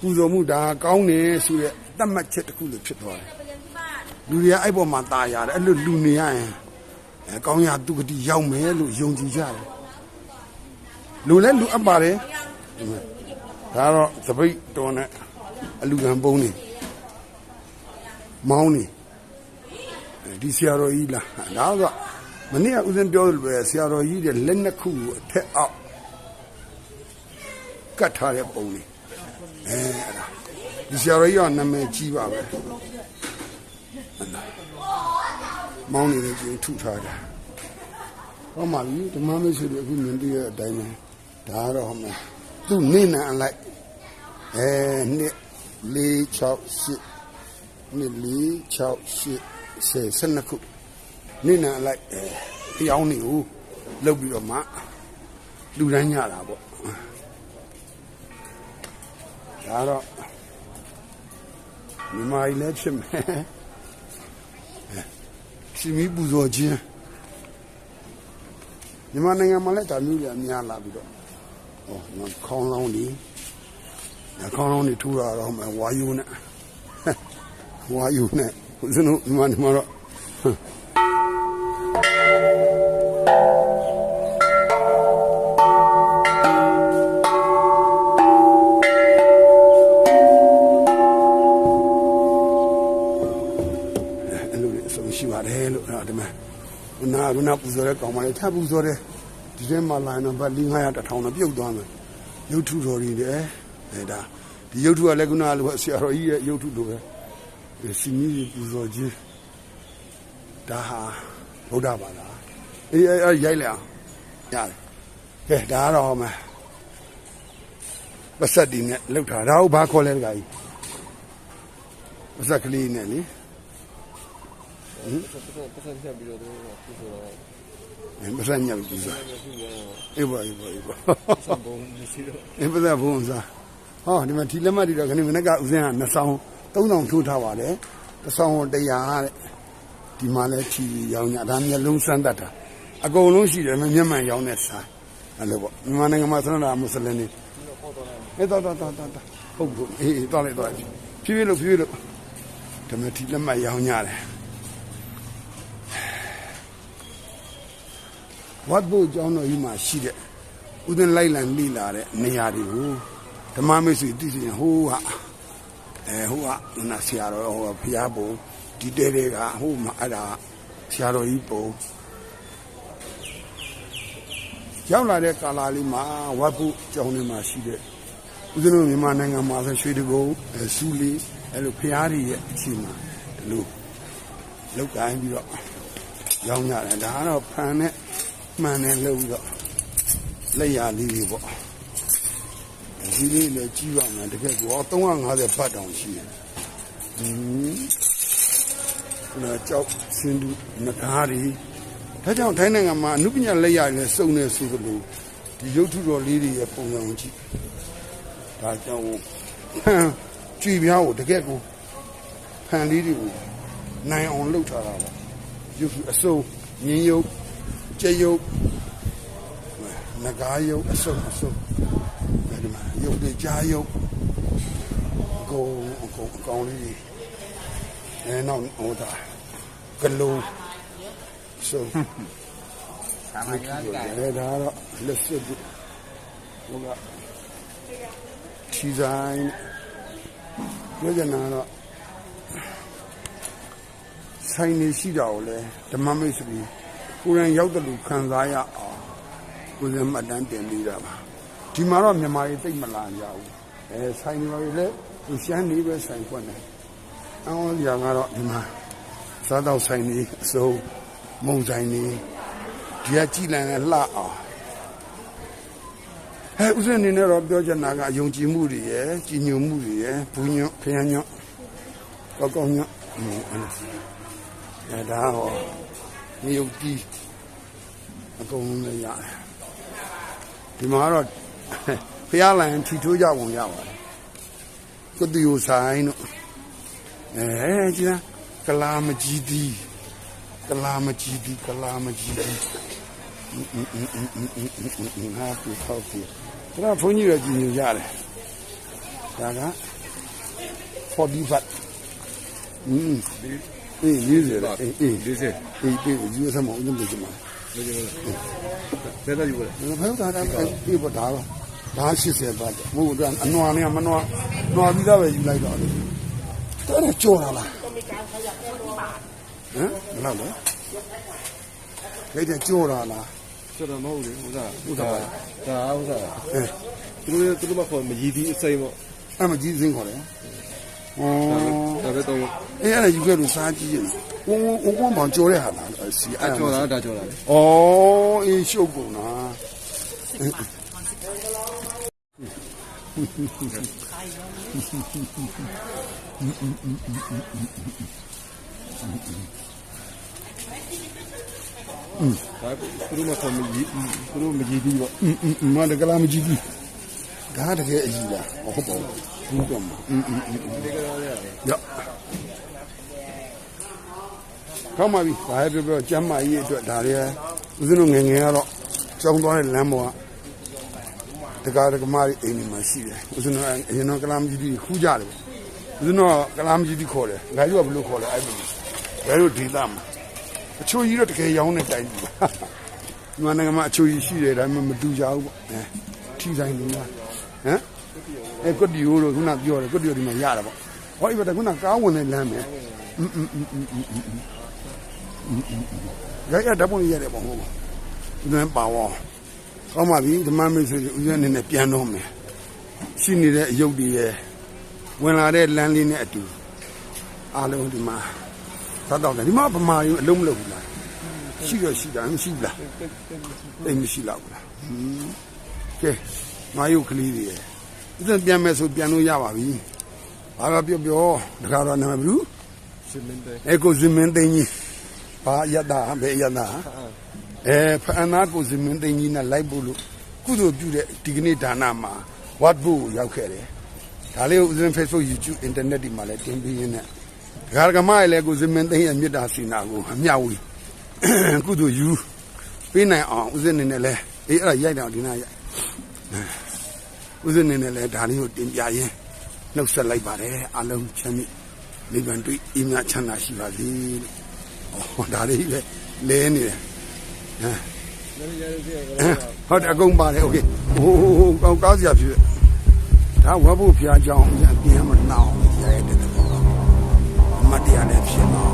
ပူဇော်မှုဒါကောင်းတယ်ဆိုရက်တတ်မှတ်ချက်တစ်ခုလိုဖြစ်သွားတယ်လူတွေကအဲ့ပေါ်မှာตายရတယ်အဲ့လိုလူနေရရင်အဲကောင်းရသူဂတိရောက်မယ်လို့ယုံကြည်ကြတယ်လူလဲလူအပ်ပါတယ်ဒါတော့သပိတ်တော်နဲ့အလူကံပုံးနေမောင်းနေအဲဒီဆရာတော်ကြီးလားဒါကမနေ့ကဦးဇင်းပြောလို့ပဲဆရာတော်ကြီးတဲ့လက်နှစ်ခုကိုအထက်အောက်ကတ်ထားတဲ့ပုံလေးအဲအဲ့ဒါ ဒီဆရာတော်ကြီးကနာမည်ကြီးပါပဲမောင်းနေတဲ့ကျင်းထုထားတာဟောမှာပြီဓမ္မမိတ်ဆွေတွေအခုမြင်တွေ့ရတဲ့အတိုင်းပဲဒါကတော့ဟောမှာသူ့နေနံအလိုက်အဲနှစ်၄6 8နှစ်၄6 8 10 12ခုနေနံအလိုက်အဲတရားနေကိုလုတ်ပြီးတော့မှလူတန်းညတာပေါ့ဒါတော့ မြမကြီးလည်းဖြစ်မယ်ရှင်မီပူဇော်ခြင်းမြန်မာနိုင်ငံမှာလည်းဒါမျိုးတွေအများလာပြီးတော့ဟောငါခေါင်းလောင်းဒီငါခေါင်းလောင်းဒီထူတာတော့မဝါယူနဲ့ဝါယူနဲ့ဦးဇင်းတို့မြန်မာနိုင်ငံမှာတော့ ခုနာခုနာပူဇော်တဲ့ကောင်မလေးထပ်ပူဇော်တဲ့ဒီထဲမှာလာရင်တော့ဗတ်500 1000တော့ပြုတ်သွားမယ်ရုပ်ထုတော်ကြီးတယ်အဲဒါဒီရုပ်ထုကလည်းခုနကလိုဆရာတော်ကြီးရဲ့ရုပ်ထုလိုပဲဒီစီမီပူဇော်ခြင်းဒါဟာဗုဒ္ဓဘာသာအေးအေးအေးရိုက်လိုက်အောင်ရတယ်ကဲဒါကတော့ဟောမယ်ပစက်ဒီနဲ့လောက်ထားဒါဟုတ်ဘာခေါ်လဲတခါကြီးပစက်ကလေးနဲ့လေ ပတ်စံချက်ပြီးတော့သူတို့ပူဆိုတော့အဲပစက်ညက်ပြီးစားအခုရောအေးပါအေးပါအေးပါစံပုံမရှိတော့အင်းပဇက်ဘုံစားဟောဒီမှာဒီလက်မှတ်တွေတော့ခဏမနေ့ကဦးစင်းကနှစ်ဆောင်သုံးဆောင်ထိုးထားပါတယ်တစ်ဆောင်100တဲ့ဒီမှာလဲထီရောင်းညဒါမျက်လုံးစမ်းတတ်တာအကုန်လုံးရှိတယ်မမျက်မှန်ရောင်းတဲ့စားအဲ့လိုပေါ့မြန်မာနိုင်ငံမှာဆန္ဒမွတ်စလင်တွေအေးတော့တော့တော့တော့ဟုတ်ဘူးအေးအေးတော့လိုက်တော့ဖြည်းဖြည်းလို့ဖြည်းဖြည်းလို့ဒီမှာဒီလက်မှတ်ရောင်းညတယ် ဝတ်ဖို့ကျောင်းတော်ကြီးမှာရှိတဲ့ဥဒင်လိုက်လံလိလာတဲ့နေရာတွေကိုဓမ္မမိတ်ဆွေသိချင်ဟိုးကအဲဟိုကနာဆရာတော်ဟိုဖျားပုံဒီတဲတွေကဟိုမှာအဲ့ဒါဆရာတော်ကြီးပုံရောက်လာတဲ့ကာလာလေးမှာဝတ်ဖို့ကျောင်းထဲမှာရှိတဲ့ဦးဇင်းတို့မြန်မာနိုင်ငံမှာဆိုရွှေတကုန်းအဲစူလီအဲ့လိုဖျားတွေရဲ့အချိန်မှာဒီလိုလောက်ကိုင်းပြီးတော့ရောင်းကြတယ်ဒါကတော့ဖန်နဲ့ မှန်နဲ့လုပ်ပြီးတော့လက်ရလေးတွေပေါ့ဒီလေးလည်းကြီးပါမယ်တကယ်ကော350ဘတ်တောင်ရှိတယ်ဟင်းခုနကြောက်စင်တူငကားတွေဒါကြောင့်ထိုင်းနိုင်ငံမှာအနုပညာလက်ရနဲ့စုံနေဆိုလို့ဒီရုပ်ထုတော်လေးတွေရဲ့ပုံစံကိုကြည့်ဒါကြောင့်ကြည်ပြားကိုတကယ်ကိုဖန်လေးတွေကိုနိုင်အောင်လုပ်ထားတာပေါ့ရုပ်ထုအစုံမြင်းရုပ် ကြက်ရုပ်ငကားယုတ်အစုပ်အစုပ်အဲဒီမှာယုတ်တွေကြားယုတ်အကုန်အကုန်အကောင်လေးအဲနောက်ဟိုတာဂလုံးဆိုသာမန်ကကြိုက်အဲဒါတော့လက်စွပ်ဟိုကချီဆိုင်ပြောကြနာတော့ဆိုင်နေရှိတာကိုလေဓမ္မမိတ်ဆွေ ကိုယ်တိုင်ရောက်တယ်လို့ခံစားရအောင်ကိုယ်စမှတ်တမ်းတင်ပြီးတာပါဒီမှာတော့မြန်မာတွေတိတ်မလာကြဘူးအဲဆိုင်တွေလည်းသူရှမ်းနေပဲဆိုင်ဖွင့်တယ်အော်ညာကတော့ဒီမှာစားတော့ဆိုင်နေအစုံမုံဆိုင်နေဒီကကြည်လန်နဲ့လှအောင်အဲဥစဉ်အနေနဲ့တော့ပြောချင်တာကအယုံကြည်မှုတွေရယ်ကြည်ညိုမှုတွေရယ်ဘူးညွန့်ဖျားညွန့်ကောက်ကောက်ညွန့်ဟိုအဲဒါဟောမြေုပ်ကြီး အကုန်လုံးလည်းရတယ်ဒီမှာကတော့ဖျားလိုင်ထီထိုးကြပုံရပါတယ်ကုတ္တယဆိုင်တို့အဲကျန်ကလာမကြီးဒီကလာမကြီးဒီကလာမကြီးဒီဟာပြဖောက်ပြဒါဘုန်းကြီးရကြည်ညိုရတယ်ဒါက40ဘတ်อืมအေး40လေအေးအေးဒီစေအေးပြေးယူစမ်းမအောင်လုပ်ကြမှာ ဘယ်လိုလဲဘယ်တော့ယူလဲဘယ်လိုဒါဒါပြေးပေါ်ဒါတော့ဒါ80ဘတ်မဟုတ်ဘူးအနွားနဲ့မနွားနွားပြီးသားပဲယူလိုက်တော့လေတော်တော်ကြော်လာလားဟမ်ဘယ်လောက်လဲလက်ကျကြော်လာလားဆိုတော့မဟုတ်လေဥစားဥစားဒါဥစားအဲသူတို့သူတို့မခေါ်မရည်ဒီအစိမ်းပေါ့အဲ့မကြီးစင်းခေါ်တယ်ဩဒါပဲတော့အဲ့အဲ့ဒါယူခဲ့လို့စားကြည့်ရင်ဝဝဝဝမောင်ကြော်တဲ့ဟာလား စီအဲ့ ကြော်တာဒါကြော်တာလေ ဩအေးရှုပ်ကုန်တာဒါသူတို့မခေါ်မရည်သူတို့မရည်ဒီပေါ့ อืมမတကလားမကြည့်ဘူးဒါတကယ်အကြီးလားဟုတ်ပါဘူးဘူးတော့မอืมอืม ဒီကရောလေ ရ ကောင်းပါပြီဘာပဲပြောပြောကျမ်းမာရေးအတွက်ဒါတွေဦးဇင်းတို့ငငယ်ကတော့ကျောင်းသွားတဲ့လမ်းပေါ်ကတကားတကမားအိမ်ဒီမှာရှိတယ်ဦးဇင်းတို့အရင်တော့ကလာမကြီးကြီးခူးကြတယ်ဦးဇင်းတို့ကလာမကြီးကြီးခေါ်တယ်ငါတို့ကဘယ်လိုခေါ်လဲအဲ့လိုဘယ်လိုဒေသမှာအချိုကြီးတော့တကယ်ရောင်းတဲ့တိုင်ကြီးမြန်မာနိုင်ငံမှာအချိုကြီးရှိတယ်ဒါပေမဲ့မတူကြဘူးပေါ့အဲထိဆိုင်လူများဟမ်အဲကွတ်တီယိုလို့ခုနပြောတယ်ကွတ်တီယိုဒီမှာရတာပေါ့ဟောဒီဘက်ကခုနကားဝင်တဲ့လမ်းပဲอืม ရရဓာတ်ပုံရတယ်ပေါ့ဟုတ်ပါဒီမှာပါဝါကောင်းပါပြီဓမ္မမိတ်ဆွေဦးဇင်းအနေနဲ့ပြန်တော့မယ်ရှိနေတဲ့အယုတ်တွေရဝင်လာတဲ့လမ်းလေးနဲ့အတူအားလုံးဒီမှာသတ်တော့တယ်ဒီမှာဗမာယူအလုံးမလုပ်ဘူးလားရှိတော့ရှိတာမရှိဘူးလားတိတ်မရှိတော့ဘူးလားဟင်းကဲငါယုတ်ကလေးတွေရဦးဇင်းပြန်မယ်ဆိုပြန်လို့ရပါပြီဘာတော့ပြောပြောတခါတော့နာမည်ဘူး ရှင်မင်းတဲ့အဲကိုဇင်မင်းသိန်းကြီးဘာယတ္တာဘယ်ယတ္တာအဲဖအနာကိုဇင်မင်းသိန်းကြီးနဲ့လိုက်ဖို့လို့ကုသိုလ်ပြုတဲ့ဒီကနေ့ဒါနမှာဝတ်ဖို့ရောက်ခဲ့တယ်ဒါလေးကိုဦးဇင်း Facebook YouTube Internet ဒီမှာလည်းတင်ပေးရင်းနဲ့ဒကာဒကမရဲ့လည်းကိုဇင်မင်းသိန်းရဲ့မေတ္တာစီနာကိုအမျှဝေကုသိုလ်ယူပေးနိုင်အောင်ဦးဇင်းနေနဲ့လည်းအေးအဲ့ဒါရိုက်တယ်ဒီနာရိုက်ဦးဇင်းနေနဲ့လည်းဒါလေးကိုတင်ပြရင်းနှုတ်ဆက်လိုက်ပါတယ်အလုံးချမ်းမြေ့ နိဗ္ဗာန်တွေ့အင်းများချမ်းသာရှိပါစေလို့။ဟောဒါလေးပဲလဲနေတယ်။ဟမ် လည်းရရစီက ဟုတ်တယ်အကုန်ပါတယ်โอเค။ဟိုဟိုဟိုကောင်းကောင်းစရာဖြစ်တယ်။ဒါဝတ်ဖို့ဖျားကြောင်းအပြင်မနှောင်းရရတယ်။အမတ်တရားလည်းဖြစ်တော့